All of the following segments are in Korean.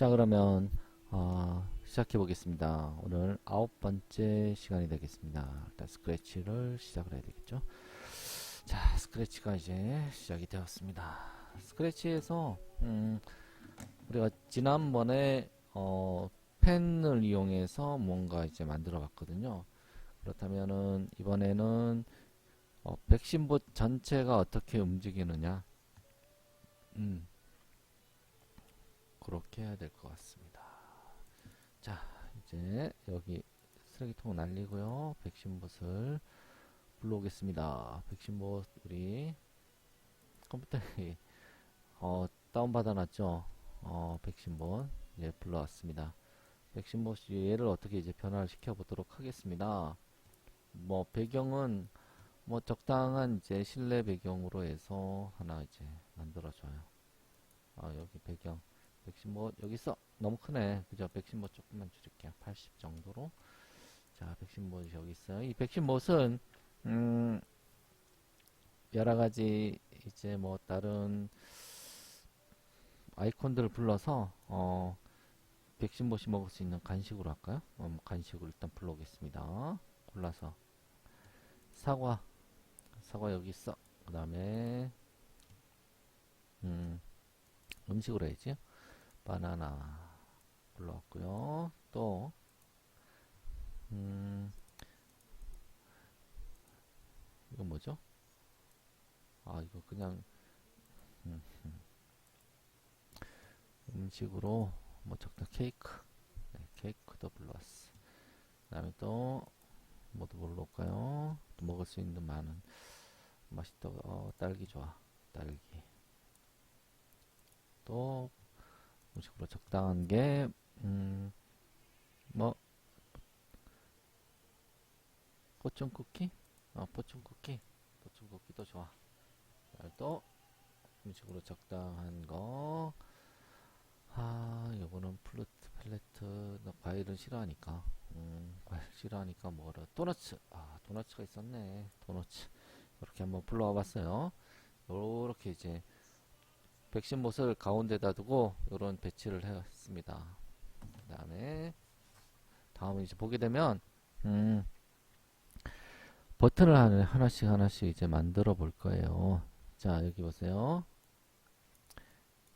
자 그러면 어, 시작해 보겠습니다. 오늘 아홉 번째 시간이 되겠습니다. 일단 스크래치를 시작을 해야 되겠죠. 자 스크래치가 이제 시작이 되었습니다. 스크래치에서 음, 우리가 지난번에 어, 펜을 이용해서 뭔가 이제 만들어 봤거든요. 그렇다면은 이번에는 어, 백신봇 전체가 어떻게 움직이느냐 음, 그렇게 해야 될 것 같습니다. 자, 이제 여기 쓰레기통 날리고요. 백신봇을 불러오겠습니다. 백신봇 우리 컴퓨터에 어, 다운받아놨죠. 어, 백신봇 이제 불러왔습니다. 백신봇 얘를 어떻게 이제 변화를 시켜보도록 하겠습니다. 뭐 배경은 뭐 적당한 이제 실내 배경으로 해서 하나 이제 만들어줘요. 아 여기 배경 백신봇 여기 있어. 너무 크네. 그죠? 백신봇 조금만 줄일게요. 80 정도로. 자 백신봇이 여기 있어요. 이 백신봇은 음 여러가지 이제 뭐 다른 아이콘들을 불러서 어 백신봇이 먹을 수 있는 간식으로 할까요? 어, 뭐 간식으로 일단 불러오겠습니다. 골라서. 사과. 사과 여기 있어. 그 다음에 음 음식으로 해야지 바나나 불러왔고요 또 음, 이거 뭐죠? 아 이거 그냥 음, 음. 음식으로 뭐 적당 케이크 네, 케이크도 불러왔어 그 다음에 또 뭐도 불러올까요? 또 먹을 수 있는 많은 맛있다 어, 딸기 좋아 딸기 또 음식으로 적당한 게, 음, 뭐, 포춘 쿠키? 어, 포춘 쿠키. 포춘 쿠키도 좋아. 또, 음식으로 적당한 거. 아, 요거는 플루트, 펠레트, 나 과일은 싫어하니까. 음, 과일 싫어하니까 뭐라. 도너츠. 아, 도너츠가 있었네. 도너츠. 이렇게 한번 불러와 봤어요. 요렇게 이제, 백신 못을 가운데다 두고 이런 배치를 했습니다. 그 다음에 다음은 이제 보게 되면 음, 버튼을 하나, 하나씩 하나씩 이제 만들어 볼 거예요. 자 여기 보세요.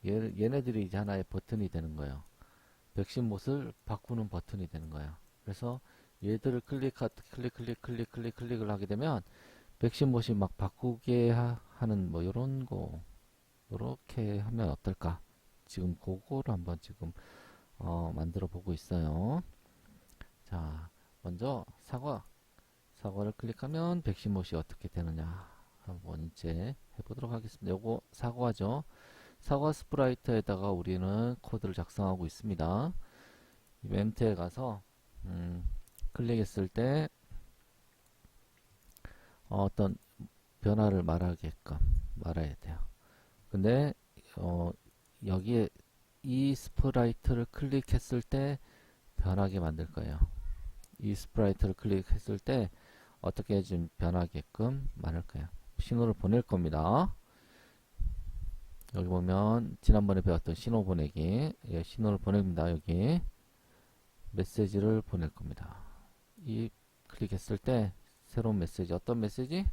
얘, 얘네들이 이제 하나의 버튼이 되는 거예요. 백신 못을 바꾸는 버튼이 되는 거예요. 그래서 얘들을 클릭, 클릭, 클릭, 클릭, 클릭, 클릭을 하게 되면 백신 못이 막 바꾸게 하, 하는 뭐 이런 거 이렇게 하면 어떨까? 지금 그거를 한번 지금 어, 만들어 보고 있어요. 자, 먼저 사과. 사과를 클릭하면 백신못이 어떻게 되느냐 한번 이제 해보도록 하겠습니다. 요거 사과죠. 사과 스프라이트에다가 우리는 코드를 작성하고 있습니다. 이벤트에 가서 음, 클릭했을 때 어, 어떤 변화를 말하게끔 말해야 돼요. 근데 어, 여기에 이 스프라이트를 클릭했을 때 변하게 만들 거예요. 이 스프라이트를 클릭했을 때 어떻게 좀 변하게끔 만들 거예요. 신호를 보낼 겁니다. 여기 보면 지난번에 배웠던 신호 보내기 예, 신호를 보냅니다. 여기 메시지를 보낼 겁니다. 이 클릭했을 때 새로운 메시지 어떤 메시지?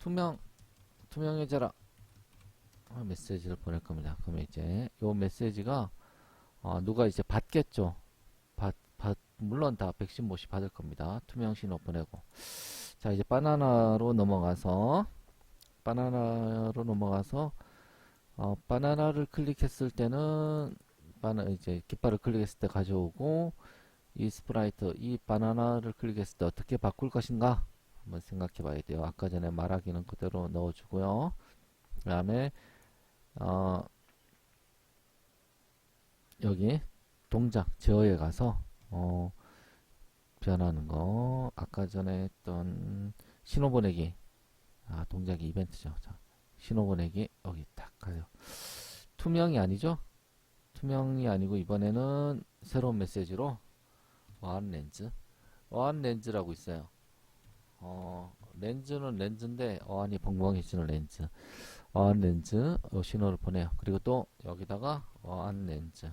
투명 투명해져라 어, 메시지를 보낼 겁니다. 그러면 이제 요 메시지가 어, 누가 이제 받겠죠. 받, 받, 물론 다 백신 못이 받을 겁니다. 투명 신호 보내고. 자, 이제 바나나로 넘어가서 바나나로 넘어가서 어, 바나나를 클릭했을 때는 바나 이제 깃발을 클릭했을 때 가져오고 이 스프라이트 이 바나나를 클릭했을 때 어떻게 바꿀 것인가 한번 생각해 봐야 돼요. 아까 전에 말하기는 그대로 넣어주고요. 그 다음에 어, 여기 동작 제어에 가서 어, 변하는 거. 아까 전에 했던 신호 보내기. 아 동작이 이벤트죠. 자, 신호 보내기 여기 딱 가요. 투명이 아니죠? 투명이 아니고 이번에는 새로운 메시지로 어안 렌즈 어안 렌즈라고 있어요. 어 렌즈는 렌즈인데 어안이 벙벙해지는 렌즈 어안 렌즈 어, 신호를 보내요. 그리고 또 여기다가 어안 렌즈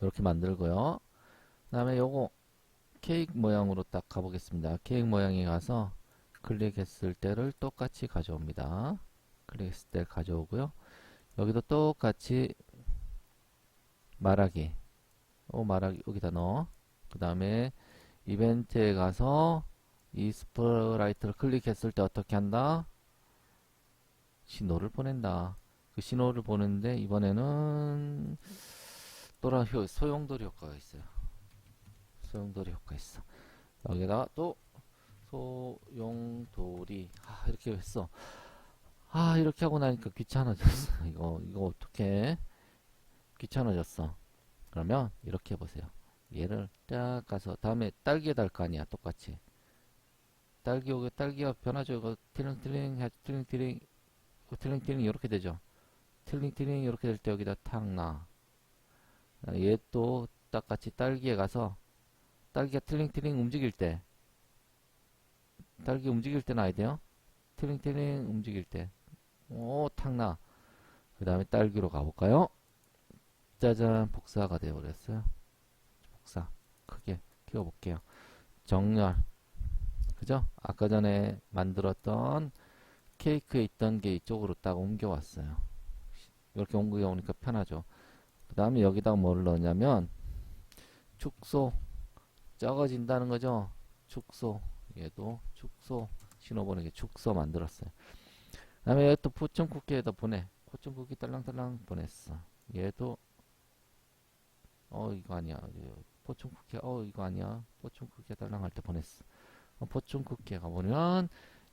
이렇게 만들고요. 그 다음에 요거 케이크 모양으로 딱 가보겠습니다. 케이크 모양에 가서 클릭했을 때를 똑같이 가져옵니다. 클릭했을 때 가져오고요. 여기도 똑같이 말하기. 어, 말하기 여기다 넣어. 그 다음에 이벤트에 가서 이 스프라이트를 클릭했을 때 어떻게 한다? 신호를 보낸다. 그 신호를 보는데 이번에는 또라 효 소용돌이 효과가 있어요. 소용돌이 효과 있어. 여기다가 또 소용돌이 아 이렇게 했어. 아 이렇게 하고 나니까 귀찮아졌어. 이거 이거 어떻게 귀찮아졌어. 그러면 이렇게 해보세요. 얘를 딱 가서 다음에 딸기에 달 거 아니야 똑같이. 딸기 오게 딸기가 변하죠. 이거 트링트링 해 트링트링 트링트링 이렇게 되죠. 트링트링 이렇게 될 때 여기다 탁 놔. 얘또 똑같이 딸기에 가서 딸기가 트링트링 움직일 때 딸기 움직일 때 놔야 돼요. 트링트링 움직일 때. 오, 탁 나. 그 다음에 딸기로 가볼까요? 짜잔, 복사가 되어버렸어요. 복사. 크게 키워볼게요. 정렬. 그죠? 아까 전에 만들었던 케이크에 있던 게 이쪽으로 딱 옮겨왔어요. 이렇게 옮겨 오니까 편하죠. 그 다음에 여기다가 뭘 넣냐면, 축소. 적어진다는 거죠. 축소. 얘도 축소. 신호 보내기 축소 만들었어요. 그 다음에 얘 또 포춘 쿠키에다 보내. 포춘 쿠키 딸랑딸랑 보냈어. 얘도, 어, 이거 아니야. 포춘 쿠키, 어, 이거 아니야. 포춘 쿠키 딸랑 할 때 보냈어. 어, 포춘 쿠키에 가보면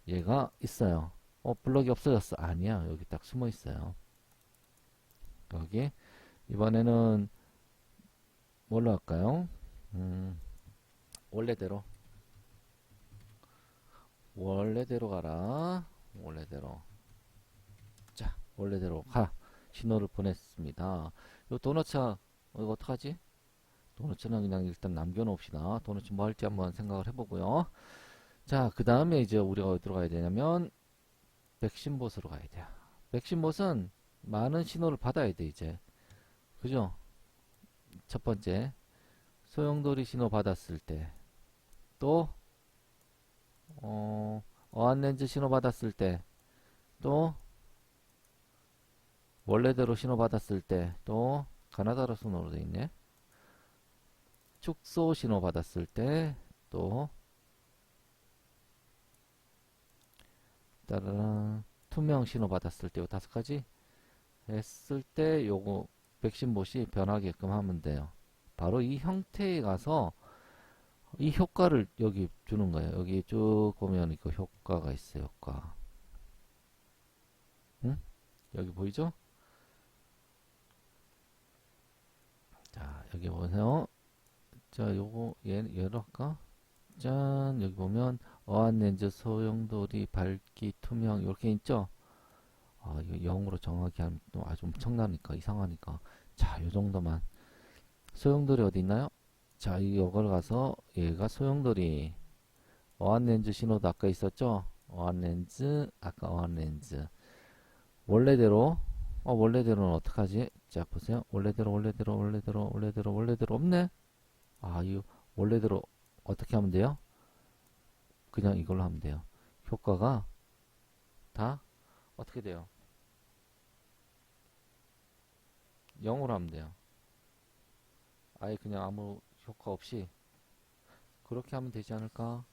얘가 있어요. 어, 블럭이 없어졌어. 아니야. 여기 딱 숨어 있어요. 여기. 이번에는 뭘로 할까요? 음, 원래대로. 원래대로 가라. 원래대로. 자, 원래대로 가. 신호를 보냈습니다. 요 도너츠, 어, 이거 어떡하지? 도너츠는 그냥 일단 남겨놓읍시다. 도너츠 뭐 할지 한번 생각을 해보고요. 자, 그 다음에 이제 우리가 어디로 가야 되냐면, 백신봇으로 가야 돼요. 백신봇은 많은 신호를 받아야 돼, 이제. 그죠? 첫 번째. 소용돌이 신호 받았을 때. 또, 어, 어안렌즈 신호 받았을 때. 또, 원래대로 신호 받았을 때. 또, 가나다라 순으로 돼 있네. 축소 신호 받았을 때. 또, 따라란 투명 신호 받았을 때 요 다섯 가지 했을 때 요거 백신봇이 변하게끔 하면 돼요. 바로 이 형태에 가서 이 효과를 여기 주는 거예요. 여기 쭉 보면 이거 효과가 있어요. 효과. 응? 여기 보이죠? 자, 여기 보세요. 자, 요거 얘 얘로 할까? 짠, 여기 보면 어안 렌즈, 소용돌이, 밝기, 투명 이렇게 있죠? 아, 이거 영어로 정확히 하면 또 아주 엄청나니까 이상하니까 자, 요 정도만 소용돌이 어디 있나요? 자, 이걸 가서 얘가 소용돌이 어안 렌즈 신호도 아까 있었죠? 어안 렌즈, 아까 어안 렌즈 원래대로 어, 원래대로는 어떡하지? 자, 보세요. 원래대로, 원래대로, 원래대로, 원래대로, 원래대로 없네? 아, 이 원래대로 어떻게 하면 돼요? 그냥 이걸로 하면 돼요. 효과가 다 어떻게 돼요? 0으로 하면 돼요. 아예 그냥 아무 효과 없이 그렇게 하면 되지 않을까?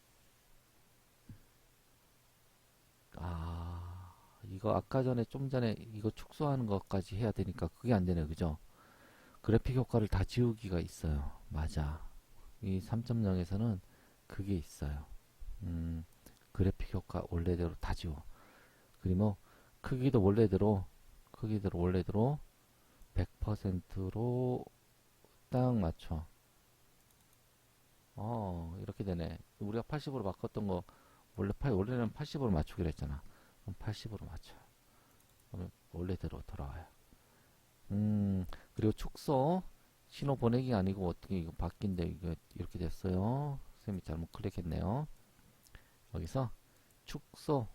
아, 이거 아까 전에 좀 전에 이거 축소하는 것까지 해야 되니까 그게 안 되네. 그죠? 그래픽 효과를 다 지우기가 있어요. 맞아. 이 3.0에서는 그게 있어요. 음, 그래픽 효과 원래대로 다 지워. 그리고 크기도 원래대로, 크기대로 원래대로 100%로 딱 맞춰. 어, 이렇게 되네. 우리가 80으로 바꿨던 거, 원래 8, 원래는 80으로 맞추기로 했잖아. 그럼 80으로 맞춰. 그러면 원래대로 돌아와요. 음, 그리고 축소. 신호 보내기가 아니고 어떻게 이거 바뀐데 이거 이렇게 됐어요. 쌤이 잘못 클릭했네요. 여기서 축소.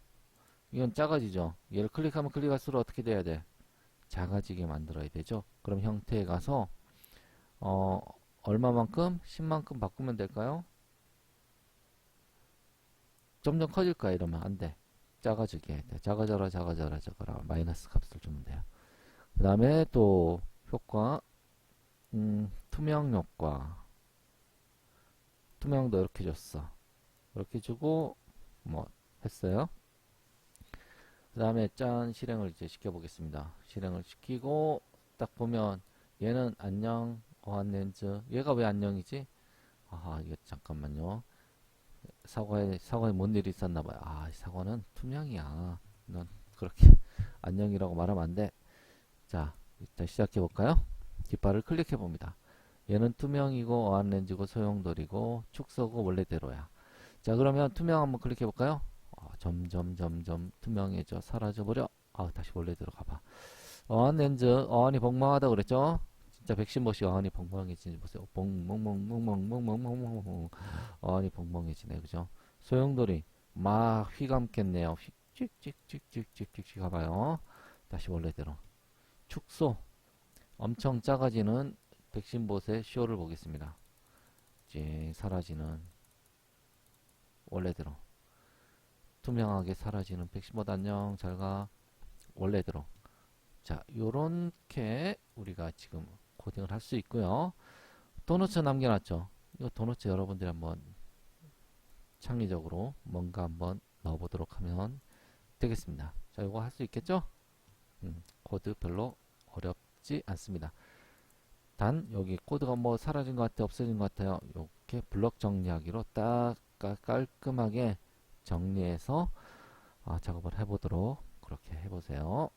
이건 작아지죠. 얘를 클릭하면 클릭할수록 어떻게 돼야 돼? 작아지게 만들어야 되죠. 그럼 형태에 가서 어, 얼마만큼? 10만큼 바꾸면 될까요? 점점 커질까요? 이러면 안 돼. 작아지게 돼. 작아져라, 작아져라, 작아라. 마이너스 값을 주면 돼요. 그 다음에 또 효과, 음, 투명 효과. 투명도 이렇게 줬어. 이렇게 주고, 뭐, 했어요. 그 다음에 짠, 실행을 이제 시켜보겠습니다. 실행을 시키고, 딱 보면, 얘는 안녕, 어한 렌즈. 얘가 왜 안녕이지? 아, 이거 잠깐만요. 사과에, 사과에 뭔 일이 있었나 봐요. 아, 이 사과는 투명이야. 넌 그렇게 안녕이라고 말하면 안 돼. 자, 일단 시작해 볼까요? 깃발을 클릭해 봅니다. 얘는 투명이고 어한렌즈고 소용돌이고 축소고 원래대로야. 자, 그러면 투명 한번 클릭해 볼까요? 어, 점점 점점 투명해져 사라져 버려. 아, 다시 원래대로 가봐. 어한렌즈 어한이 벙벙하다 그랬죠? 진짜 백신보시 어한이 벙벙해지는지 보세요. 벙벙벙벙벙벙벙벙벙 어한이 벙벙해지네, 그죠? 소용돌이 막 휘감겠네요. 휙 찍찍찍찍찍찍 가봐요. 다시 원래대로. 축소 엄청 작아지는 백신봇의 쇼를 보겠습니다. 이제 사라지는 원래대로 투명하게 사라지는 백신봇 안녕 잘가. 원래대로. 자 요렇게 우리가 지금 코딩을 할 수 있고요. 도너츠 남겨놨죠. 이거 도너츠 여러분들이 한번 창의적으로 뭔가 한번 넣어보도록 하면 되겠습니다. 자 이거 할 수 있겠죠? 음, 코드 별로 어렵 지 않습니다. 단 여기 코드가 뭐 사라진 것 같아 없어진 것 같아요 이렇게 블럭 정리하기로 딱 깔- 깔끔하게 정리해서 아, 작업을 해보도록 그렇게 해보세요